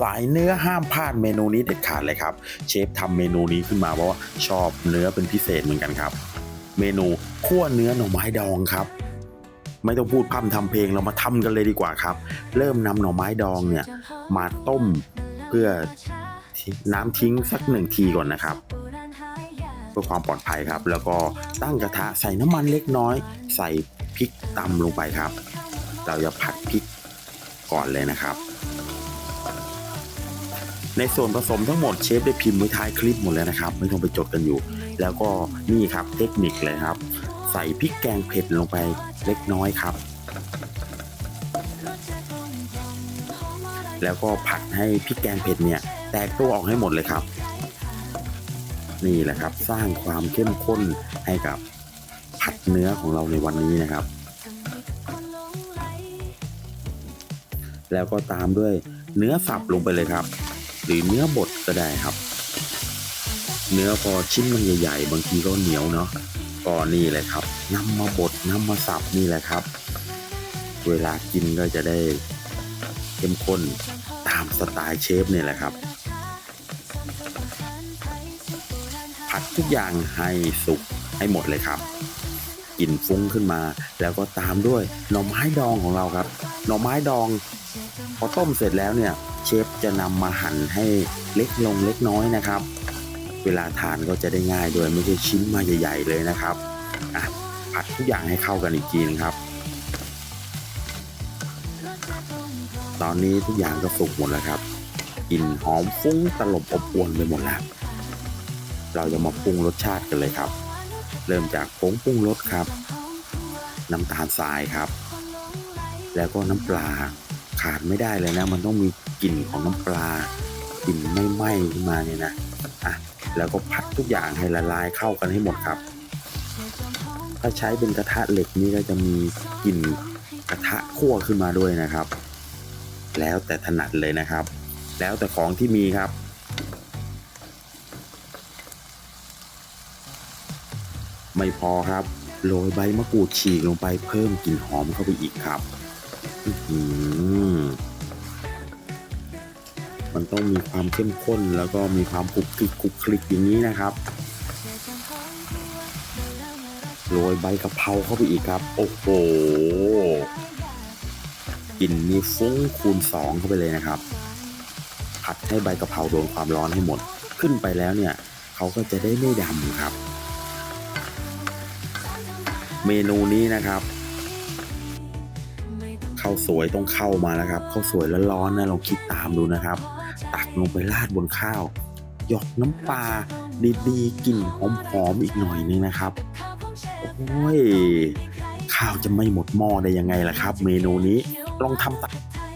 สายเนื้อห้ามพลาดเมนูนี้เด็ดขาดเลยครับ เชฟทำเมนูนี้ขึ้นมาเพราะว่าชอบเนื้อเป็นพิเศษเหมือนกันครับ เมนูคั่วเนื้อหน่อไม้ดองครับ ไม่ต้องพูดพร่ำทำเพลงเรามาทำกันเลยดีกว่าครับ เริ่มนำหน่อไม้ดองเนี่ยมาต้มเพื่อน้ำทิ้งสักหนึ่งทีก่อนนะครับเพื่อความปลอดภัยครับ แล้วก็ตั้งกระทะใส่น้ำมันเล็กน้อย ใส่พริกตำลงไปครับ เราจะผัดพริกก่อนเลยนะครับ ในส่วนผสมทั้งหมดเชฟได้พิมพ์ไว้ท้ายคลิปหมดแล้วนะครับ ไม่ต้องไปจดกันอยู่ แล้วก็นี่ครับเทคนิคเลยครับ ใส่พริกแกงเผ็ดลงไปเล็กน้อยครับ แล้วก็ผัดให้พริกแกงเผ็ดเนี่ยแตกตัวออกให้หมดเลยครับ นี่แหละครับสร้างความเข้มข้นให้กับผัดเนื้อของเราในวันนี้นะครับ แล้วก็ตามด้วยเนื้อสับลงไปเลยครับ หรือเนื้อบดก็ได้ครับ เนื้อพอชิ้นมันใหญ่ๆ บางทีก็เหนียวเนาะก็นี่เลยครับนำมาบดนำมาสับนี่แหละครับ เวลากินก็จะได้เข้มข้นตามสไตล์เชฟเนี่ยแหละครับ ผัดทุกอย่างให้สุกให้หมดเลยครับ กลิ่นฟุ้งขึ้นมา แล้วก็ตามด้วยหน่อไม้ดองของเราครับ หน่อไม้ดอง พอต้มเสร็จแล้วเนี่ยเชฟจะนำมาหั่นให้เล็กลงเล็กน้อยนะครับ เวลาทานก็จะได้ง่ายโดยไม่ใช่ชิ้นมาใหญ่ ๆ เลยนะครับอะผัดทุกอย่างให้เข้ากันอีกทีนึงครับ ตอนนี้ทุกอย่างก็สุกหมดแล้วครับกลิ่นหอมฟุ้งตลบอบอวนไปหมดแล้ว เราจะมาปรุงรสชาติกันเลยครับ เริ่มจากผงปรุงรสครับ น้ำตาลทรายครับ แล้วก็น้ำปลาขาดไม่ได้เลยนะ มันต้องมีกลิ่นของน้ำปลากลิ่นไม่ไหม้ขึ้นมาเนี่ยนะอะแล้วก็ผัดทุกอย่างให้ละลายเข้ากันให้หมดครับ ถ้าใช้เป็นกระทะเหล็กนี่ก็จะมีกลิ่นกระทะคั่วขึ้นมาด้วยนะครับ แล้วแต่ถนัดเลยนะครับ แล้วแต่ของที่มีครับ ไม่พอครับ โรยใบมะกรูดฉีกลงไปเพิ่มกลิ่นหอมเข้าไปอีกครับอื้อหือมันต้องมีความเข้มข้นแล้วก็มีความคลุกคลิกคลุกคลิกอย่างนี้นะครับ โรยใบกะเพราเข้าไปอีกครับ โอ้โหกลิ่นนี่ฟุ้งคูณสองเข้าไปเลยนะครับ ผัดให้ใบกะเพราโดนความร้อนให้หมด ขึ้นไปแล้วเนี่ย เขาก็จะได้ไม่ดำครับ เมนูนี้นะครับข้าวสวยต้องเข้ามาแล้วครับข้าวสวยแล้วร้อนๆนะลองคิดตามดูนะครับ ตักลงไปราดบนข้าว หยอกน้ำปลาดีๆกลิ่นหอมๆอีกหน่อยนึงนะครับโอ้ยข้าวจะไม่หมดหม้อได้ยังไงล่ะครับ เมนูนี้ลองทำตาม